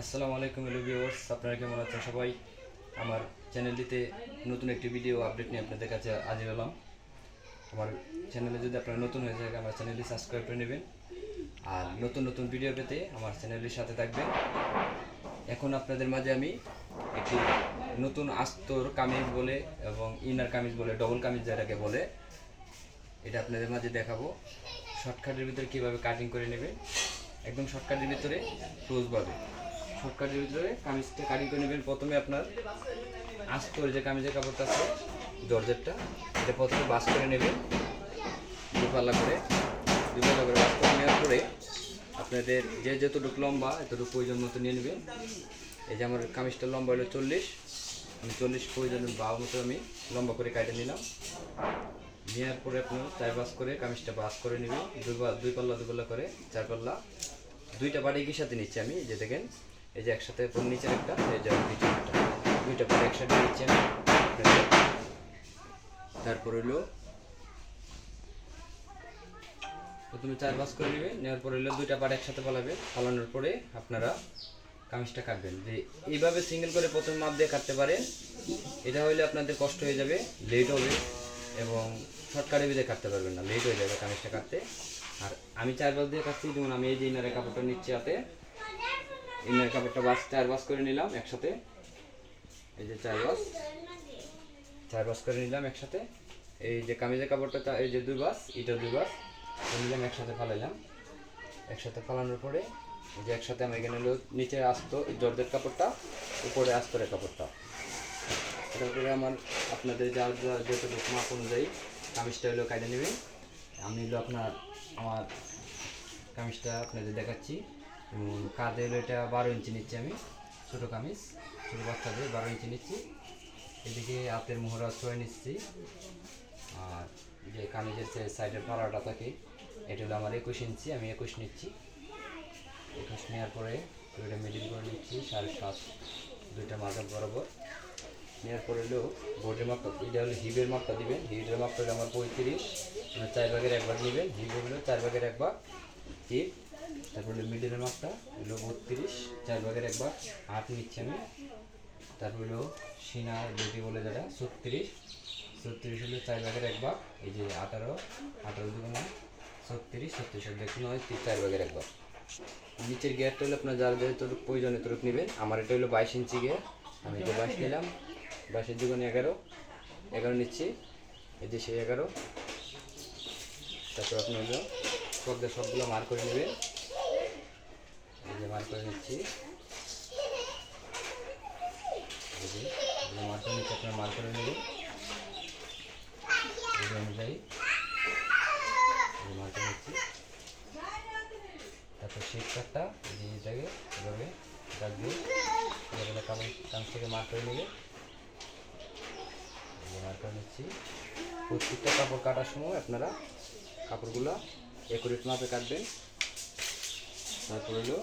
আসসালামু আলাইকুম hello viewers আপনারা কেমন আছেন সবাই? আমার চ্যানেলটিতে নতুন একটি ভিডিও আপডেট নিয়ে আপনাদের কাছে হাজির হলাম। আমার চ্যানেলে যদি আপনারা নতুন হয়ে যায় আমার চ্যানেলটি সাবস্ক্রাইব করে নেবেন। আর নতুন নতুন ভিডিও পেতে আমার চ্যানেলটির সাথে থাকবেন। এখন আপনাদের মাঝে আমি একটি নতুন আস্তর কামিজ বলে এবং ইনার কামিজ বলে ডবল কামিজ যেটাকে বলে, এটা আপনাদের মাঝে দেখাবো। শর্টকাটের ভিতরে কীভাবে কাটিং করে নেবেন, একদম শর্টকাটের ভিতরে সহজভাবে শর্টকাটের ভিতরে কামিজটা কাটিং করে নেবেন প্রথমে আপনার আস্তর যে কামিজের কাপড়টা আছে জর্জেটটা এটা প্রথমে বাস করে নেবেন, দুপাল্লা করে দুপাল্লা করে বাস করে নেওয়ার পরে আপনাদের যে যতটুকু লম্বা, এতটুকু প্রয়োজন মতো নিয়ে নেবেন। এই যে আমার কামিজটা লম্বা হলো চল্লিশ, আমি চল্লিশ প্রয়োজন বাউ মতো আমি লম্বা করে কাটে নিলাম। নেওয়ার পরে আপনার চার বাস করে কামিজটা বাস করে নেবেন দুই দুই পাল্লা দুই পাল্লা করে চার পাল্লা দুইটা বাড়ি একই সাথে নিচ্ছি আমি যে দেখেন। এই যে একসাথে পুরো নিচের একটা, এই যে নিচের একটা। দুইটা বাড়ি একসাথে আপনাদের। তারপর হলো প্রথমে চার বাস করে নেবে নেওয়ার পরে হলো দুইটা পাড় একসাথে পালাবে পালানোর পরে আপনারা কামিজটা কাটবেন। যে এইভাবে সিঙ্গেল করে প্রথম মাপ দিয়ে কাটতে পারেন, এটা হইলে আপনাদের কষ্ট হয়ে যাবে, লেট হবে এবং শর্টকাটে বিদে কাটতে পারবেন না, লেট হয়ে যাবে কামিজটা কাটতে। আর আমি চার বাস দিয়ে কাটছি, যেমন আমি এই যে ইনারের কাপড়টা নিচ্ছি হাতে ইনারের কাপড়টা বাস চার বাস করে নিলাম একসাথে। এই যে চার বাস। চার বাস করে নিলাম একসাথে। এই যে কামিজের কাপড়টা এই যে দুই বাস এটা দুই বাস নিলাম একসাথে ফালাইলাম। একসাথে ফালানোর পরে, এই যে একসাথে আমি এখানে নিচে আসতো জর্জের কাপড়টা, উপরে আসতো আস্তরের কাপড়টা। তারপরে আমার আপনাদের যা যা, যতটুকু মাপ অনুযায়ী কামিজটা হলো কাটে নেবেন। আমি হলো আপনার, আমার কামিজটা আপনাদের দেখাচ্ছি। উম, কাঁধে হলো এটা বারো ইঞ্চি নিচ্ছি আমি ছোটো কামিজ ছোটো বাচ্চাদের বারো ইঞ্চি নিচ্ছি। এদিকে হাতের মোহরা ছয় নিচ্ছি। আর যে কামিজের যে সাইডের পাড়াটা থাকে এটা হলো আমার একুশ ইঞ্চি আমি একুশ নিচ্ছি। একুশ নেওয়ার পরে দুইটা মিডিল করে নিচ্ছি সাড়ে সাত দুইটা মাথা বরাবর। নেওয়ার পরে হলো বোর্ডের মাপটা এটা হলো হিবের মাপটা দিবেন হিবের মাপটা হলো আমার পঁয়ত্রিশ মানে চার ভাগের একবার নেবেন হিব হলো চার ভাগের একবার হিপ তারপর হলো মিডিলের মাপটা হলো বত্রিশ। চার ভাগের এক ভাগ আট নিচ্ছি আমি। তারপর হলো সিনা যেটি বলে যেটা ছত্রিশ। ছত্রিশ হলো চার ভাগের এক ভাগ, এই যে আঠারো। আঠারো দুগুণ ছত্রিশ। ছত্রিশ দেখুন চার ভাগের এক ভাগ। নিচের গিয়ারটা হলো আপনার যার যতটুকু প্রয়োজন এতটুকু নেবেন, আমার এটা হলো বাইশ ইঞ্চি গিয়ার আমি এটা বাইশ নিলাম। বাইশের দুগুণ এগারো। এগারো নিচ্ছি। এই যে সেই এগারো। তারপর আপনি হলো সবগুলো মার করে নেবেন। যে মার করে নিচ্ছি মার করে নিচ্ছি, আপনার মার করে নেবেন অনুযায়ী। মার করে নিচ্ছি। তারপর এই যে এটাকে এভাবে দাগ দিয়ে এভাবে চামচ থেকে মার করে নেবে। মার করে নিচ্ছি। প্রত্যেকটা কাপড় কাটার সময় আপনারা কাপড়গুলো একুরেট মাপে কাটবেন। তারপর হলো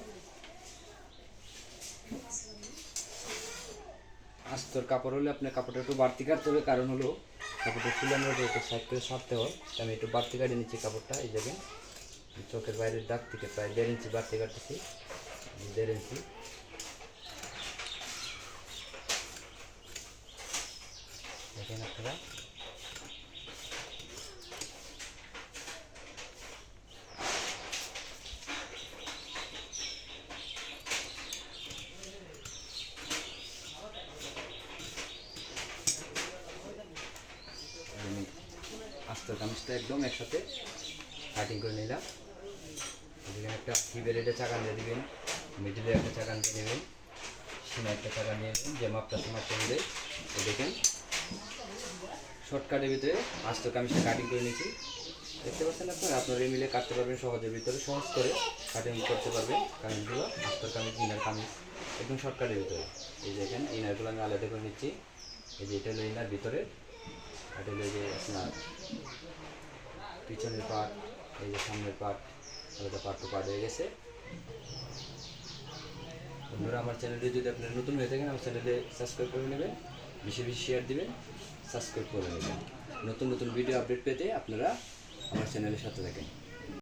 আস্তর কাপড় হলে আপনার কাপড়টা একটু বাড়তি কাটতে হবে, কারণ হলো কাপড়টা ফুলানোর পরে একটু সাইড করে সারতে হয়। আমি একটু বাড়তি কাটে নিচ্ছি কাপড়টা, এই জায়গায় চোখের বাইরের দাগ থেকে প্রায় দেড় ইঞ্চি বাড়তি কাটতেছি, দেড় ইঞ্চি। দেখেন আপনারা আমি আস্ত কামিজটা একদম একসাথে কাটিং করে নিলাম। এদিকে একটা হিপের এটা চাকান দিয়ে দিবেন মিডিলে একটা চাকান দিয়ে নেবেন সিনা একটা চাকান দিয়ে নেবেন যে মাপটা মাপটা অনুযায়ী তো দেখেন। শর্টকাটের ভিতরে আস্ত কামিজটা কাটিং করে নিয়েছি। দেখতে পাচ্ছেন আপনার? আপনারা এই মিলে কাটতে পারবেন সহজের ভিতরে সহজ করে কাটিং করতে পারবেন কামিজগুলো আস্তর কামিজ ইনার কামিজ একদম শর্টকাটের ভিতরে। এই দেখেন ইনারগুলো আমি আলাদা করে নিচ্ছি। এই যে এটা হলো ইনার ভিতরে এটা হলো যে আপনার পিছনের পার্ট এই যে সামনের পার্ট আলাদা পার্ট টু পার্ট হয়ে গেছে। বন্ধুরা, আমার চ্যানেলে যদি আপনারা নতুন হয়ে থাকেন, আমার চ্যানেলে সাবস্ক্রাইব করে নেবেন, বেশি বেশি শেয়ার দিবেন সাবস্ক্রাইব করে নেবেন। নতুন নতুন ভিডিও আপডেট পেতে আপনারা আমার চ্যানেলের সাথে থাকেন।